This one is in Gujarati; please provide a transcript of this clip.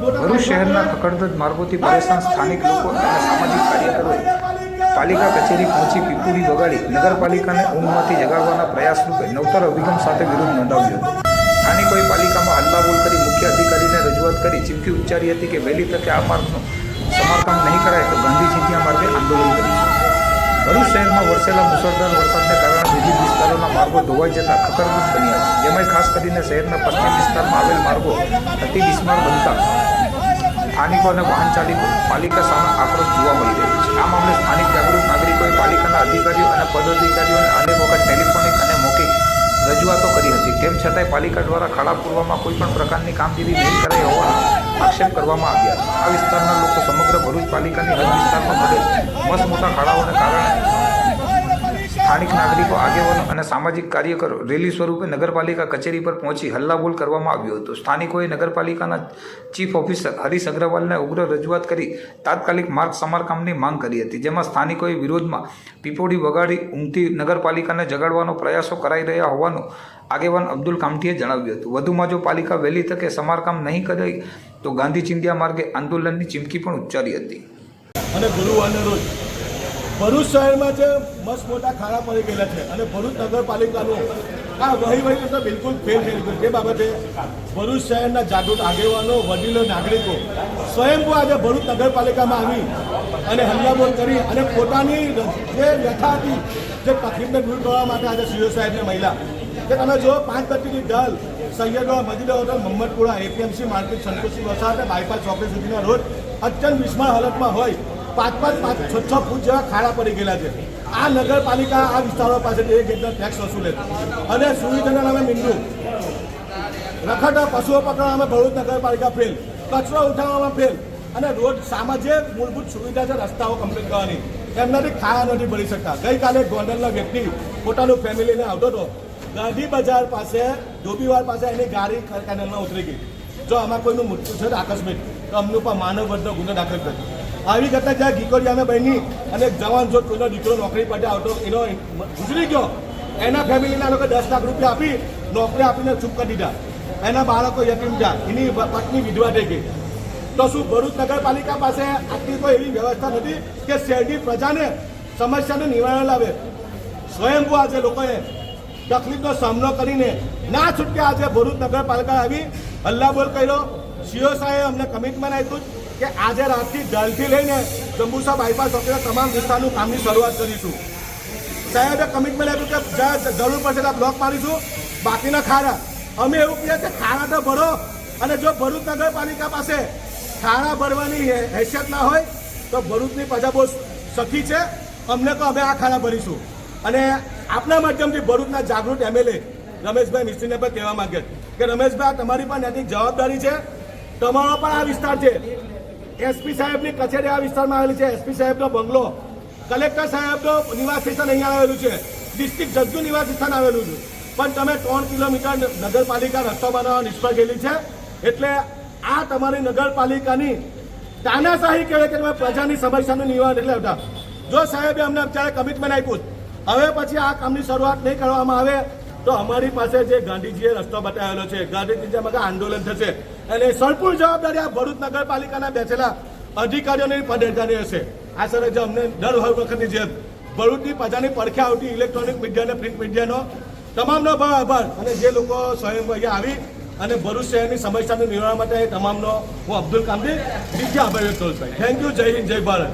ભરૂચ શહેરના કકડધજ માર્ગોથી પરેશાન સ્થાનિક લોકો અને સામાજિક કાર્યકરોએ પાલિકા કચેરી પહોંચી પીપુડી વગાડી નગરપાલિકાને ઊંઘમાંથી જગાડવાના પ્રયાસ રૂપે નવતર અભિગમ સાથે વિરોધ નોંધાવ્યો હતો. સ્થાનિકોએ પાલિકામાં હલ્લાબોલ કરી મુખ્ય અધિકારીને રજૂઆત કરી ચીમકી ઉચ્ચારી હતી કે વહેલી તકે આ માર્ગનું સમારકામ નહીં કરાય તો ગાંધી ચિંતિયા માર્ગે આંદોલન કરીશું. ભરૂચ શહેરમાં વરસેલા મુસળધાર વરસાદને કારણે વિવિધ વિસ્તારોના માર્ગો ધોવાઈ જતા ખતરનાક બન્યા છે. જેમાં ખાસ કરીને શહેરના પશ્ચિમ વિસ્તારમાં આવેલ માર્ગો અતિ બિસ્માર બનતા સ્થાનિકો અને વાહન ચાલકો પાલિકા સામે આક્રોશ જોવા મળી રહ્યો છે. આ મામલે સ્થાનિક જાગૃત નાગરિકોએ પાલિકાના અધિકારીઓ અને પદાધિકારીઓને અનેક વખત ટેલિફોનિક અને મૌખિક રજૂઆતો કરી હતી. તેમ છતાંય પાલિકા દ્વારા ખાડા પૂરવામાં કોઈ પણ પ્રકારની કામગીરી નહીં કરાઈ હોવાનો આક્ષેપ કરવામાં આવ્યા હતા. આ વિસ્તારના લોકો સમગ્ર ભરૂચ પાલિકાની હદ વિસ્તારમાં મળેલ મસ્ત મોટા ખાડાઓને કારણે સ્થાનિક નાગરિકો, આગેવાનો અને સામાજિક કાર્યકરો રેલી સ્વરૂપે નગરપાલિકા કચેરી પર પહોંચી હલ્લાબોલ કરવામાં આવ્યો હતો. સ્થાનિકોએ નગરપાલિકાના ચીફ ઓફિસર હરીશ અગ્રવાલને ઉગ્ર રજૂઆત કરી તાત્કાલિક માર્ગ સમારકામની માંગ કરી હતી, જેમાં સ્થાનિકોએ વિરોધમાં પીપોડી વગાડી ઊંઘતી નગરપાલિકાને જગાડવાનો પ્રયાસો કરાઈ રહ્યા હોવાનું આગેવાન અબ્દુલ કામઠીએ જણાવ્યું હતું. વધુમાં જો પાલિકા વહેલી તકે સમારકામ નહીં કરે તો ગાંધી ચિંધ્યા માર્ગે આંદોલનની ચીમકી પણ ઉચ્ચારી હતી. અને ગુરુવારના રોજ ભરૂચ શહેરમાં જે મસ્ત મોટા ખાડા પડી ગયેલા છે અને ભરૂચ નગરપાલિકાનું આ વહીવટી તો બિલકુલ ફેલ થઈ ગયું તે બાબતે ભરૂચ શહેરના જાગૃત આગેવાનો, વડીલો, નાગરિકો સ્વયંભૂ આજે ભરૂચ નગરપાલિકામાં આવી અને હલ્લાબોલ કરી અને પોતાની જે વ્યથા હતી, જે તકલીફને દૂર કરવા માટે આજે સીઓ સાહેબની મહિલા કે તમે જો પાંચ પત્રીની દલ સૈયદવા મજીદા hotel Mohammadpura APMC market Santoshi વસાહત અને બાયપાસ ચોકડી સુધીના રોડ, અત્યંત વિસ્મય હાલતમાં હોય પાંચ પાંચ પાંચ છ છ ફૂટ જેવા ખાડા પડી ગયેલા છે. આ નગરપાલિકા આ વિસ્તારો પાસેથી એક એકદમ ટેક્સ વસૂલે. અને સુવિધાના નામે મીંડું. રખડતા પશુઓ પકડવામાં ભરૂચ નગરપાલિકા ફેલ કચરો ઉઠાવવામાં ફેલ અને રોડ સામા મૂળભૂત સુવિધા છે, રસ્તાઓ કમ્પ્લીટ કરવાની. એમનાથી ખાયા નથી ભરી શકતા. ગઈકાલે ગોંડલના વ્યક્તિ પોતાનું ફેમિલીને આવતો હતો. ગાંધી બજાર પાસે, ધોબીવાડ પાસે એની ગાડી કેનલમાં ઉતરી ગઈ. જો આમાં કોઈનું મૃત્યુ છે આકસ્મિક. તો અમનું પણ માનવ વર્ગનો ગુનો દાખલ કર્યો. આવી કરતા જ્યાં ગીકોડિયામાં બની અને જવાન જો કોઈનો દીકરો નોકરી માટે આવતો, એનો ગુજરી ગયો, એના ફેમિલીના લોકો દસ લાખ રૂપિયા આપી, નોકરી આપીને ચૂપ કરી દીધા. એના બાળકો યતીમ થયા, એની પત્ની વિધવા થઈ ગઈ. તો શું ભરૂચ નગરપાલિકા પાસે આટલી કોઈ એવી વ્યવસ્થા નથી કે શહેરની પ્રજાને સમસ્યાનું નિવારણ લાવે? સ્વયંભૂ આજે લોકોએ તકલીફનો સામનો કરીને ના છૂટકે આજે ભરૂચ નગરપાલિકા આવી હલ્લાબોલ કર્યો. સીઓ સાહેબ અમને કમિટમેન્ટ આપ્યું. કે આજે રાતથી ડલથી લઈને જંબુસા બાયપાસ ચોકીના તમામ વિસ્તારનું કામની શરૂઆત કરીશું. સાહેબે કમિટમેન્ટ આપ્યું કે જરૂર પડશે ત્યાં બ્લોક પાડીશું બાકીના ખાડા. અમે એવું કહીએ કે ખાડા તો ભરો અને જો ભરૂચ નગરપાલિકા પાસે ખાડા ભરવાની હેસિયત ના હોય, તો ભરૂચની પ્રજા બહુ સખી છે. અમને તો અમે આ ખાડા ભરીશું. અને આપના માધ્યમથી ભરૂચના જાગૃત એમએલએ રમેશભાઈ મિસ્ત્રીને પણ કહેવા માંગે કે રમેશભાઈ તમારી પણ નૈતિક જવાબદારી છે. તમારો પણ આ વિસ્તાર છે. એસપી સાહેબની કચેરી આ વિસ્તારમાં આવેલી છે. એસપી સાહેબનો બંગલો. કલેક્ટર સાહેબનો નિવાસ સ્થાન અહીંયા આવેલું છે. ડિસ્ટ્રિક્ટ જજનું નિવાસ સ્થાન આવેલું છે. પણ તમે ત્રણ કિલોમીટર નગરપાલિકા રસ્તો બનાવવા નિષ્ફળ ગયેલી છે. એટલે આ તમારી નગરપાલિકાની તાનાશાહી કહેવાય કે તમે પ્રજાની સમસ્યાનું નિવારણ એટલે આવતા જો સાહેબે અમને અત્યારે કમિટમેન્ટ આપ્યું હવે પછી આ કામની શરૂઆત નહીં કરવામાં આવે તો અમારી પાસે જે ગાંધીજીએ રસ્તો બતાવેલો છે. ગાંધીજી આંદોલન થશે અને સંપૂર્ણ જવાબદારી આ ભરૂચ નગરપાલિકાના બેઠેલા અધિકારીઓની પદાધિકારી હશે આ સર જે અમને દર વખતની જેમ ભરૂચની પ્રજાની પડખે આવતી ઇલેક્ટ્રોનિક મીડિયા અને પ્રિન્ટ મીડિયાનો તમામનો ભાવ આભાર. અને જે લોકો સ્વયં અહીંયા આવી અને ભરૂચ શહેરની સમસ્યાનું નિવારણ માટે તમામનો હું અબ્દુલ કામદી બીજા આભાર વ્યક્ત કરું થેન્ક યુ જય હિન્દ, જય ભારત.